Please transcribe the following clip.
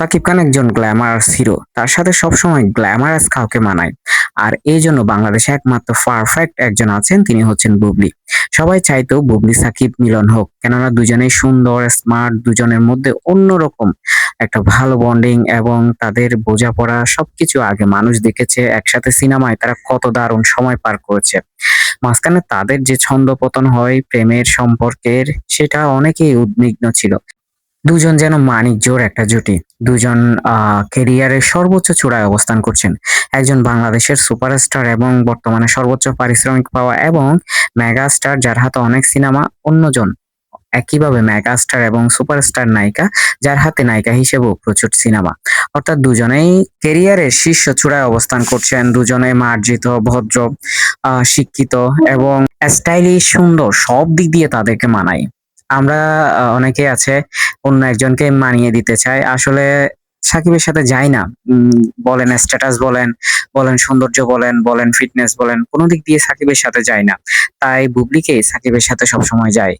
সাকিব খান একজন glamorous hero তার সাথে সবসময় গ্ল্যামারাস কাউকে মানায়। আর এই জন্য বাংলাদেশে একমাত্র পারফেক্ট একজন আছেন, তিনি হচ্ছেন বুবলি। সবাই চাইতো বুবলি, সাকিব মিলন হোক, কেননা দুজনেই সুন্দর স্মার্ট দুজনের মধ্যে অন্যরকম একটা ভালো বন্ডিং এবং তাদের বোঝাপড়া সবকিছু আগে মানুষ দেখেছে, একসাথে সিনেমায় তারা কত দারুণ সময় পার করেছে। মাঝখানে তাদের যে ছন্দপতন হয়, প্রেমের সম্পর্কের, সেটা অনেকেই উদ্বিগ্ন ছিল। দুজন যেন মানিক জোর একটা জুটি। দুজন কেরিয়ারের সর্বোচ্চ চূড়ায় অবস্থান করছেন। একজন বাংলাদেশের সুপারস্টার এবং বর্তমানে সর্বোচ্চ পারিশ্রমিক পাওয়া এবং মেগাস্টার যার হাতে অনেক সিনেমা অন্যজন একইভাবে মেগাস্টার এবং সুপারস্টার নায়িকা যার হাতে নায়িকা হিসেবেও প্রচুর সিনেমা অর্থাৎ দুজনেই কেরিয়ারের শীর্ষ চূড়ায় অবস্থান করছেন। দুজনে মার্জিত, ভদ্র শিক্ষিত এবং স্টাইলিশ সুন্দর, সব দিক দিয়ে তাদেরকে মানায়। আমরা অনেকে আছে, অন্য একজনকে মানিয়ে দিতে চাই আসলে সাকিবের সাথে যায় না। বলেন স্ট্যাটাস বলেন বলেন সৌন্দর্য বলেন বলেন ফিটনেস বলেন, কোনো দিক দিয়ে সাকিবের সাথে যায় না। তাই বুবলিকে সাকিবের সাথে সবসময় যায়